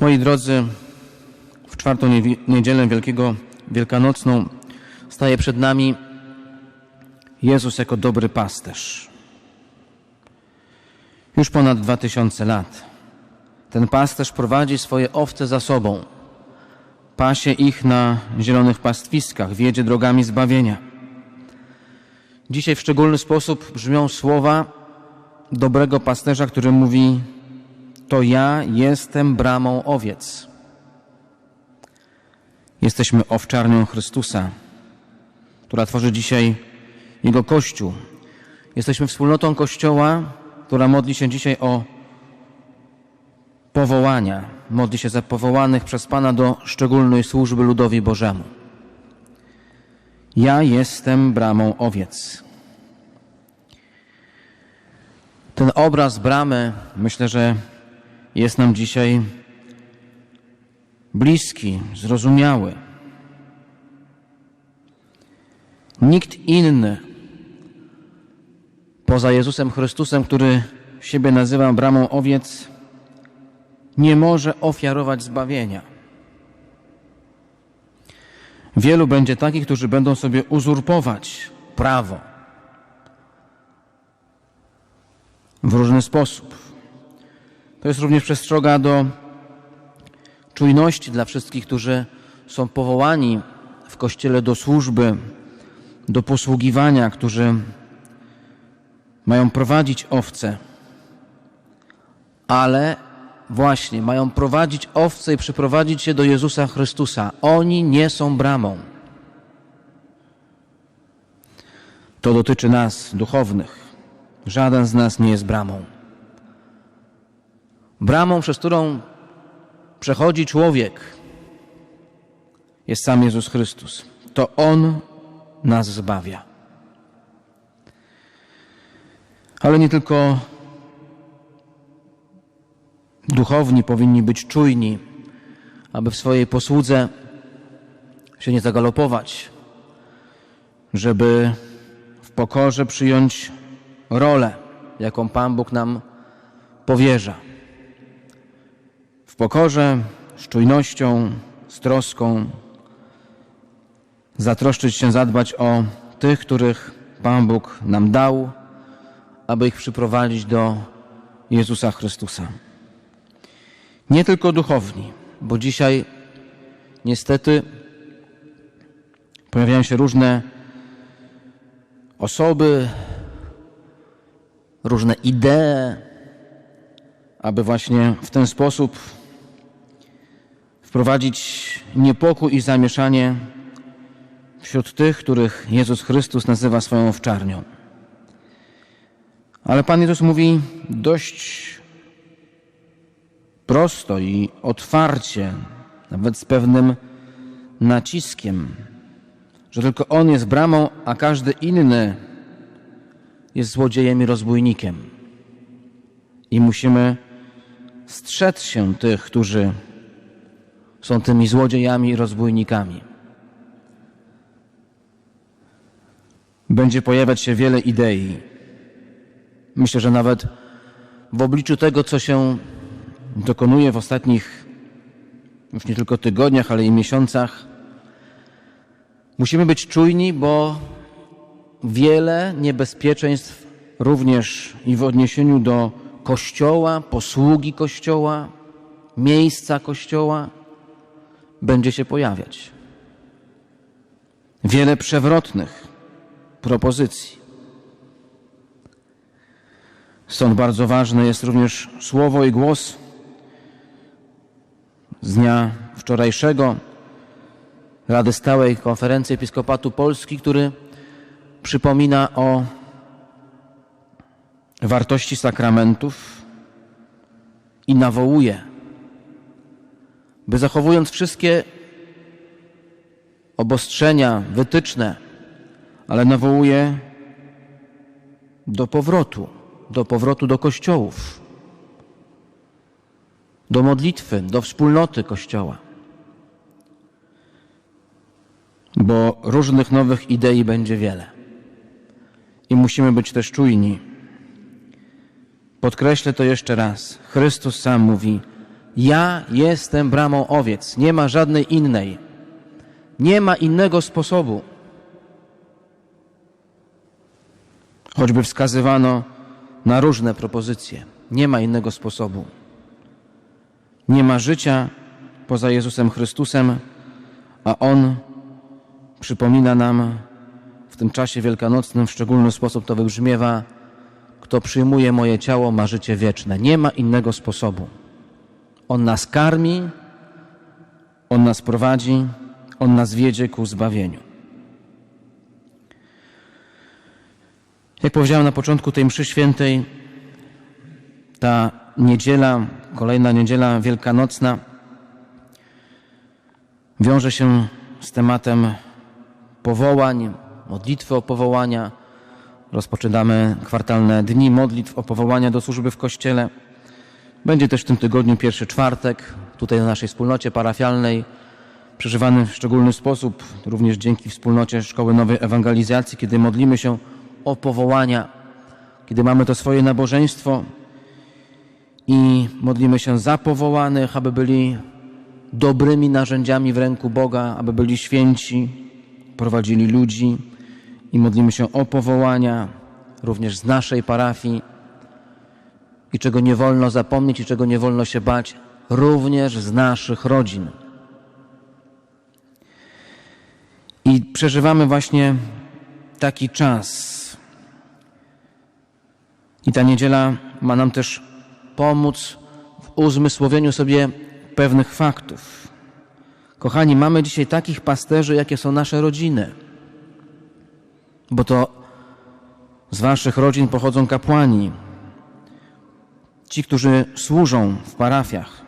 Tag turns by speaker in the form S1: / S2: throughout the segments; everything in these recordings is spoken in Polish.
S1: Moi drodzy, w czwartą niedzielę Wielkiego Wielkanocną staje przed nami Jezus jako dobry pasterz. Już ponad dwa tysiące lat ten pasterz prowadzi swoje owce za sobą, pasie ich na zielonych pastwiskach, wiedzie drogami zbawienia. Dzisiaj w szczególny sposób brzmią słowa dobrego pasterza, który mówi: To ja jestem bramą owiec. Jesteśmy owczarnią Chrystusa, która tworzy dzisiaj Jego Kościół. Jesteśmy wspólnotą Kościoła, która modli się dzisiaj o powołania, modli się za powołanych przez Pana do szczególnej służby ludowi Bożemu. Ja jestem bramą owiec. Ten obraz bramy myślę, że jest nam dzisiaj bliski, zrozumiały. Nikt inny poza Jezusem Chrystusem, który siebie nazywa bramą owiec, nie może ofiarować zbawienia. Wielu będzie takich, którzy będą sobie uzurpować prawo w różny sposób. To jest również przestroga do czujności dla wszystkich, którzy są powołani w Kościele do służby, do posługiwania, którzy mają prowadzić owce, ale właśnie mają prowadzić owce i przyprowadzić się do Jezusa Chrystusa. Oni nie są bramą. To dotyczy nas, duchownych. Żaden z nas nie jest bramą. Bramą, przez którą przechodzi człowiek, jest sam Jezus Chrystus. To On nas zbawia. Ale nie tylko duchowni powinni być czujni, aby w swojej posłudze się nie zagalopować, żeby w pokorze przyjąć rolę, jaką Pan Bóg nam powierza. W pokorze, z czujnością, z troską zatroszczyć się, zadbać o tych, których Pan Bóg nam dał, aby ich przyprowadzić do Jezusa Chrystusa. Nie tylko duchowni, bo dzisiaj niestety pojawiają się różne osoby, różne idee, aby właśnie w ten sposób wprowadzić niepokój i zamieszanie wśród tych, których Jezus Chrystus nazywa swoją owczarnią. Ale Pan Jezus mówi dość prosto i otwarcie, nawet z pewnym naciskiem, że tylko On jest bramą, a każdy inny jest złodziejem i rozbójnikiem. I musimy strzec się tych, którzy są tymi złodziejami i rozbójnikami. Będzie pojawiać się wiele idei. Myślę, że nawet w obliczu tego, co się dokonuje w ostatnich już nie tylko tygodniach, ale i miesiącach, musimy być czujni, bo wiele niebezpieczeństw również i w odniesieniu do Kościoła, posługi Kościoła, miejsca Kościoła będzie się pojawiać. Wiele przewrotnych propozycji. Stąd bardzo ważne jest również słowo i głos z dnia wczorajszego Rady Stałej Konferencji Episkopatu Polski, który przypomina o wartości sakramentów i nawołuje, by zachowując wszystkie obostrzenia, wytyczne, ale nawołuje do powrotu, do powrotu do kościołów, do modlitwy, do wspólnoty Kościoła. Bo różnych nowych idei będzie wiele. I musimy być też czujni. Podkreślę to jeszcze raz. Chrystus sam mówi: Ja jestem bramą owiec, nie ma żadnej innej. Nie ma innego sposobu. Choćby wskazywano na różne propozycje. Nie ma innego sposobu. Nie ma życia poza Jezusem Chrystusem, a On przypomina nam w tym czasie wielkanocnym w szczególny sposób to wybrzmiewa: Kto przyjmuje moje ciało, ma życie wieczne. Nie ma innego sposobu. On nas karmi, On nas prowadzi, On nas wiedzie ku zbawieniu. Jak powiedziałem na początku tej mszy świętej, ta niedziela, kolejna niedziela wielkanocna wiąże się z tematem powołań, modlitwy o powołania. Rozpoczynamy kwartalne dni modlitw o powołania do służby w Kościele. Będzie też w tym tygodniu pierwszy czwartek, tutaj na naszej wspólnocie parafialnej, przeżywany w szczególny sposób, również dzięki wspólnocie Szkoły Nowej Ewangelizacji, kiedy modlimy się o powołania, kiedy mamy to swoje nabożeństwo i modlimy się za powołanych, aby byli dobrymi narzędziami w ręku Boga, aby byli święci, prowadzili ludzi i modlimy się o powołania również z naszej parafii i czego nie wolno zapomnieć i czego nie wolno się bać, również z naszych rodzin. I przeżywamy właśnie taki czas. I ta niedziela ma nam też pomóc w uzmysłowieniu sobie pewnych faktów. Kochani, mamy dzisiaj takich pasterzy, jakie są nasze rodziny, bo to z waszych rodzin pochodzą kapłani, ci, którzy służą w parafiach.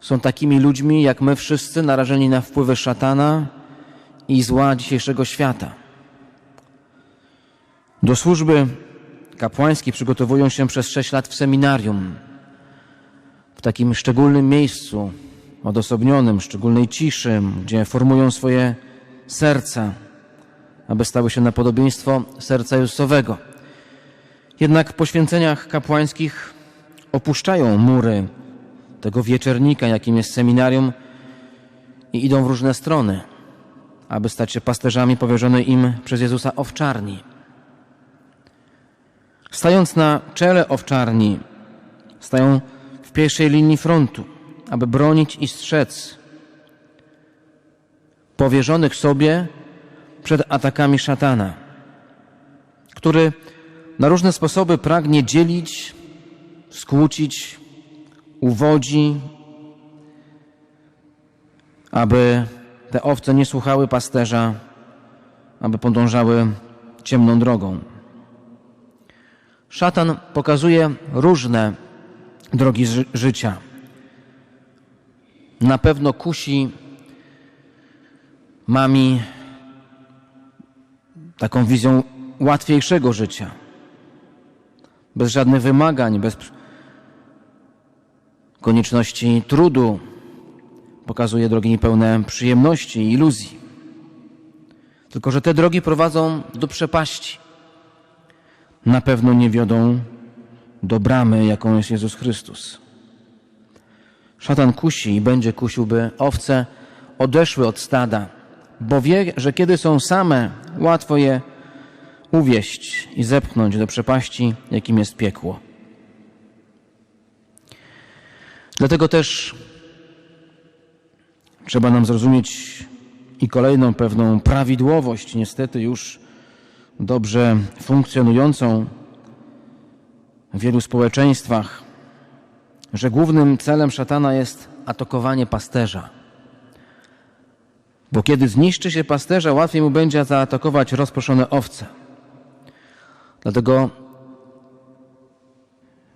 S1: Są takimi ludźmi, jak my wszyscy, narażeni na wpływy szatana i zła dzisiejszego świata. Do służby kapłańskiej przygotowują się przez sześć lat w seminarium, w takim szczególnym miejscu, odosobnionym, szczególnej ciszy, gdzie formują swoje serca, aby stały się na podobieństwo serca Jezusowego. Jednak w poświęceniach kapłańskich opuszczają mury tego wieczernika, jakim jest seminarium i idą w różne strony, aby stać się pasterzami powierzonej im przez Jezusa owczarni. Stając na czele owczarni, stają w pierwszej linii frontu, aby bronić i strzec powierzonych sobie przed atakami szatana, który na różne sposoby pragnie dzielić, skłócić, uwodzi, aby te owce nie słuchały pasterza, aby podążały ciemną drogą. Szatan pokazuje różne drogi ży życia. Na pewno kusi mami taką wizją łatwiejszego życia. Bez żadnych wymagań, bez konieczności trudu. Pokazuje drogi pełne przyjemności i iluzji. Tylko, że te drogi prowadzą do przepaści. Na pewno nie wiodą do bramy, jaką jest Jezus Chrystus. Szatan kusi i będzie kusił, by owce odeszły od stada, bo wie, że kiedy są same, łatwo je uwieść i zepchnąć do przepaści, jakim jest piekło. Dlatego też trzeba nam zrozumieć i kolejną pewną prawidłowość, niestety już dobrze funkcjonującą w wielu społeczeństwach, że głównym celem szatana jest atakowanie pasterza. Bo kiedy zniszczy się pasterza, łatwiej mu będzie zaatakować rozproszone owce. Dlatego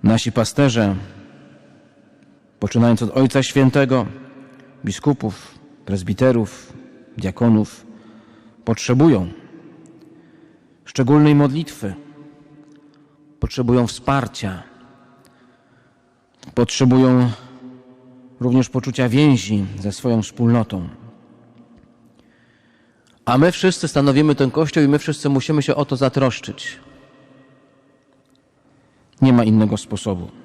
S1: nasi pasterze, poczynając od Ojca Świętego, biskupów, prezbiterów, diakonów, potrzebują szczególnej modlitwy, potrzebują wsparcia, potrzebują również poczucia więzi ze swoją wspólnotą. A my wszyscy stanowimy ten Kościół i my wszyscy musimy się o to zatroszczyć. Nie ma innego sposobu.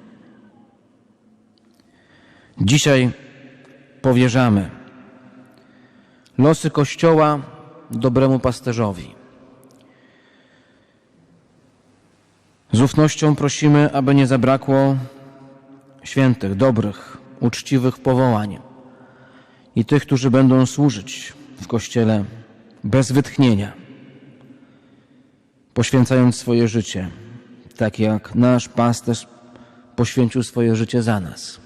S1: Dzisiaj powierzamy losy Kościoła dobremu pasterzowi. Z ufnością prosimy, aby nie zabrakło świętych, dobrych, uczciwych powołań i tych, którzy będą służyć w Kościele bez wytchnienia, poświęcając swoje życie, tak jak nasz pasterz poświęcił swoje życie za nas.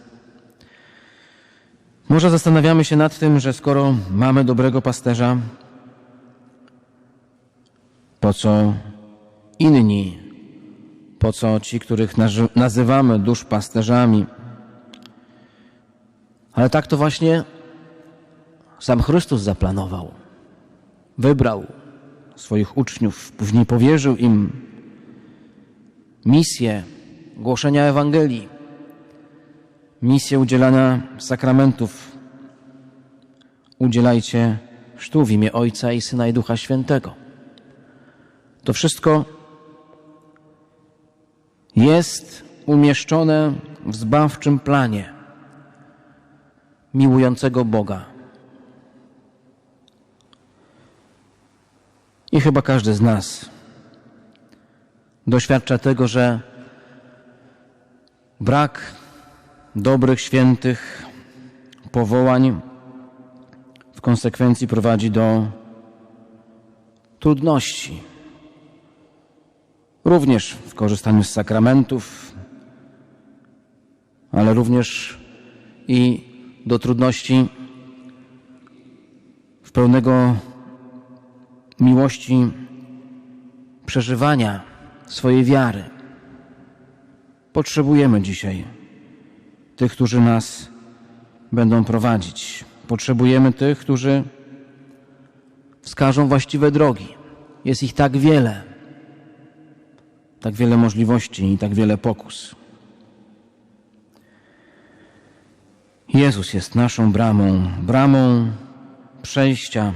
S1: Może zastanawiamy się nad tym, że skoro mamy dobrego pasterza, po co inni, po co ci, których nazywamy duszpasterzami. Ale tak to właśnie sam Chrystus zaplanował. Wybrał swoich uczniów, później powierzył im misję głoszenia Ewangelii, misję udzielania sakramentów. Udzielajcie chrztu w imię Ojca i Syna i Ducha Świętego. To wszystko jest umieszczone w zbawczym planie miłującego Boga. I chyba każdy z nas doświadcza tego, że brak dobrych, świętych powołań w konsekwencji prowadzi do trudności. Również w korzystaniu z sakramentów, ale również i do trudności w pełnego miłości przeżywania swojej wiary. Potrzebujemy dzisiaj tych, którzy nas będą prowadzić. Potrzebujemy tych, którzy wskażą właściwe drogi. Jest ich tak wiele, tak wiele możliwości i tak wiele pokus. Jezus jest naszą bramą, bramą przejścia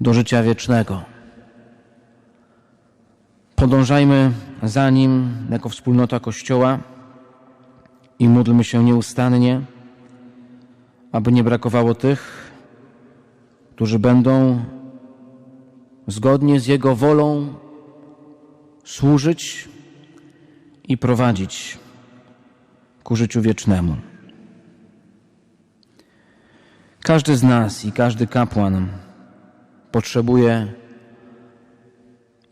S1: do życia wiecznego. Podążajmy za Nim jako wspólnota Kościoła i módlmy się nieustannie, aby nie brakowało tych, którzy będą zgodnie z Jego wolą służyć i prowadzić ku życiu wiecznemu. Każdy z nas i każdy kapłan potrzebuje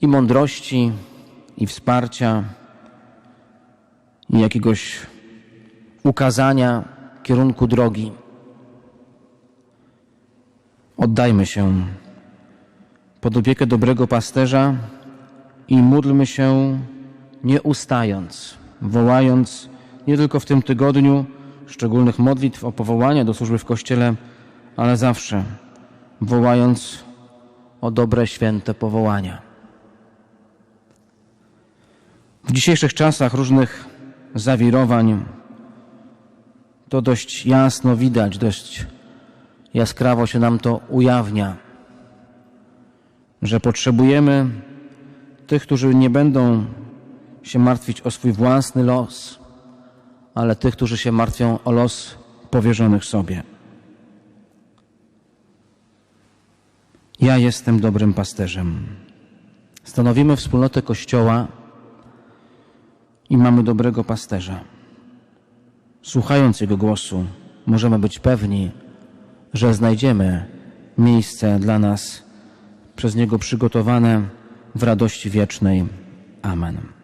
S1: i mądrości, i wsparcia, i jakiegoś ukazania kierunku drogi. Oddajmy się pod opiekę dobrego pasterza i módlmy się nie ustając, wołając nie tylko w tym tygodniu szczególnych modlitw o powołanie do służby w Kościele, ale zawsze wołając o dobre, święte powołania. W dzisiejszych czasach różnych zawirowań to dość jasno widać, dość jaskrawo się nam to ujawnia, że potrzebujemy tych, którzy nie będą się martwić o swój własny los, ale tych, którzy się martwią o los powierzonych sobie. Ja jestem dobrym pasterzem. Stanowimy wspólnotę Kościoła i mamy dobrego pasterza. Słuchając Jego głosu, możemy być pewni, że znajdziemy miejsce dla nas przez Niego przygotowane w radości wiecznej. Amen.